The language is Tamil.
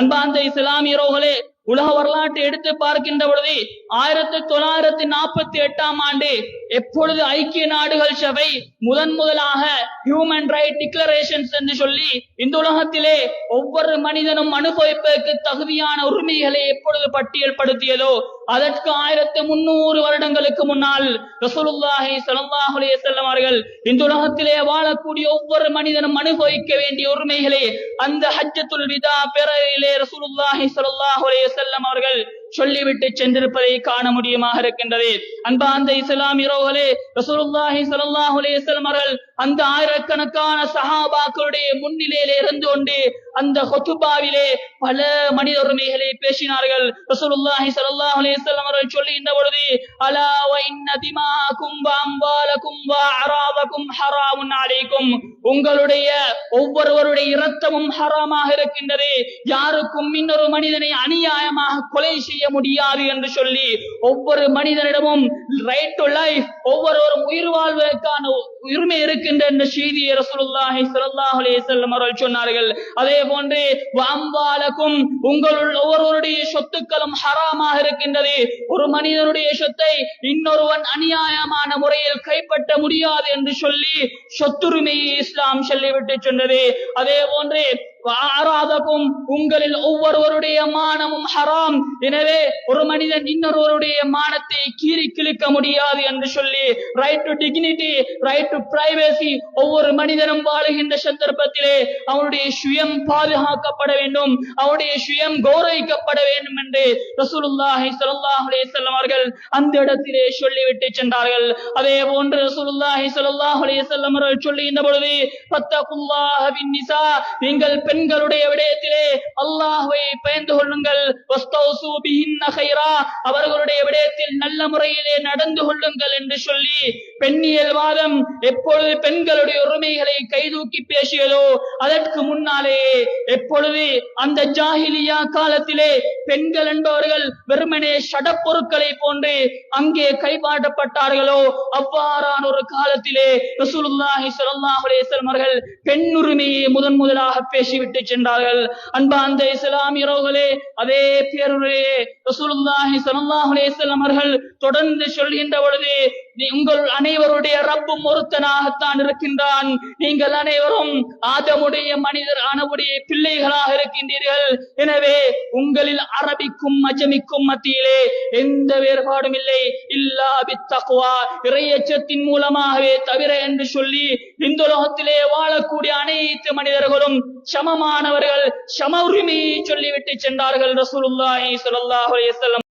அன்பார்ந்த இஸ்லாமியரோகளே உலக வரலாற்றை எடுத்து பார்க்கின்ற பொழுது ஆயிரத்தி தொள்ளாயிரத்தி நாற்பத்தி எட்டாம் ஆண்டு எப்பொழுது ஐக்கிய நாடுகள் சபை முதன் முதலாக ஹியூமன் ரைட் டிக்ளரேஷன்ஸ் என்று சொல்லி இந்த உலகத்திலே ஒவ்வொரு மனிதனும் அனுபவிப்பதற்கு தகுதியான உரிமைகளை எப்பொழுது பட்டியல் படுத்தியதோ அதற்கு ஆயிரத்தி முன்னூறு வருடங்களுக்கு முன்னால் ரசூலுல்லாஹி ஸல்லல்லாஹு அலைஹி வஸல்லம் அவர்கள் இந்த உலகத்திலே வாழக்கூடிய ஒவ்வொரு மனிதனும் அனுபவிக்க வேண்டிய உரிமைகளை அந்த ஹஜ்ஜத்துல் விதா பிறரிலே ரசூலுல்லாஹி ஸல்லல்லாஹு அலைஹி வஸல்லம் அவர்கள் சொல்லிவிட்டு சென்றிருப்பதை காண முடியுமாக இருக்கின்றது. அன்பார்ந்த இஸ்லாமியரோகளே ரசூலுல்லாஹி ஸல்லல்லாஹு அலைஹி வஸல்லம் அவர்கள் அந்த ஆயிரக்கணக்கான சஹாபாக்களுடைய முன்னிலையிலே இருந்து கொண்டு அந்த ஹொத்துபாவிலே பல மனித உரிமைகளை பேசினார்கள். ரசூலுல்லாஹி ஸல்லல்லாஹு அலைஹி வஸல்லம் அவர்கள் சொல்லுகின்ற பொழுது அலா வ இன்ன திமாக்கும் வ அம்வாலக்கும் வ அராதக்கும் ஹராமுன் அலைக்கும். உங்களுடைய ஒவ்வொருவருடைய இரத்தமும் ஹராமாக இருக்கின்றது. யாருக்கும் இன்னொரு மனிதனை அநியாயமாக கொலை செய்ய முடியாது என்று சொல்லி ஒவ்வொரு மனிதனிடமும் ரைட் டு லைஃப் ஒவ்வொருவரும் உயிர் வாழ்வதற்கான உரிமை இருக்கின்ற என்ற செய்தியை ரசூலுல்லாஹி ஸல்லல்லாஹு அலைஹி வஸல்லம் அவர்கள் சொன்னார்கள். அதே போன்று வாம்பாலக்கும் உங்களுள் ஒவ்வொருவருடைய சொத்துக்களும் ஹராமாக இருக்கின்றது. ஒரு மனிதனுடைய சொத்தை இன்னொருவன் அநியாயமான முறையில் கைப்பற்ற முடியாது என்று சொல்லி சொத்துரிமையை இஸ்லாம் சொல்லிவிட்டு சொன்னது. அதே போன்று ஆராதக்கும் உங்களில் ஒவ்வொருவருடைய மானமும் ஹராம். எனவே ஒரு மனிதன் இன்னொருவருடைய மானத்தை கீறி கிழிக்க முடியாது என்று சொல்லி right to dignity right to privacy ஒவ்வொரு மனிதனும் வாழுகின்ற சந்தர்ப்பத்திலே அவனுடைய சுயம் பாதுகாக்கப்பட வேண்டும். அவனுடைய சுயம் கௌரவிக்கப்பட வேண்டும் என்று ரசூலுல்லாஹி ஸல்லல்லாஹு அலைஹி வஸல்லம் அவர்கள் அந்த இடத்திலே சொல்லிவிட்டு சென்றார்கள். அதே போன்று ரசூலுல்லாஹி ஸல்லல்லாஹு அலைஹி வஸல்லம் அவர்கள் சொல்லுகின்ற பொழுது ஃபத்தகுல்லாஹ பின் நிசா நீங்கள் பெண்களுடைய விடயத்திலே அல்லாஹ்வை பயந்து கொள்ளுங்கள். வஸ்தௌசு பிஹின்ன கைரா அவர்களுடைய விடயத்தில் நல்ல முறையிலே நடந்து கொள்ளுங்கள் என்று சொல்லி பெண்ணியல் வாதம் எப்பொழுது பெண்களுடைய உரிமைகளை கைதூக்கி பேசியதோ அதற்கு முன்னாலேயே எப்பொழுது அந்த ஜாஹிலியா காலத்திலே பெண்கள் என்பவர்கள் வெறுமனே சடப்பொருட்களை போன்று அங்கே கைப்பாட்டப்பட்டார்களோ அவ்வாறான ஒரு காலத்திலே ரசூலுல்லாஹி ஸல்லல்லாஹு அலைஹி வஸல்லம் அவர்கள் பெண் உரிமையை முதன் முதலாக பேசிவிட்டு சென்றார்கள். அன்பார்ந்த இஸ்லாமியர்களே அதே பேருரையே ரசூலுல்லாஹி ஸல்லல்லாஹு அலைஹி வஸல்லம் அவர்கள் தொடர்ந்து சொல்கின்ற பொழுது உங்கள் அனைவருடைய ரப்பும் ஒருத்தனாகத்தான் இருக்கின்றான். நீங்கள் அனைவரும் ஆதமுடைய மனிதர் ஆனவுடைய பிள்ளைகளாக இருக்கின்றீர்கள். எனவே உங்களில் அரபிக்கும் அஜமிக்கும் மத்தியிலே எந்த வேறுபாடும் இல்லை. இல்லா பித்தகுவா இறையச்சத்தின் மூலமாகவே தவிர என்று சொல்லி இந்த உலகத்திலே வாழக்கூடிய அனைத்து மனிதர்களும் சமமானவர்கள் சம உரிமையை சொல்லிவிட்டு சென்றார்கள் ரசூலுல்லாஹி ஸல்லல்லாஹு அலைஹி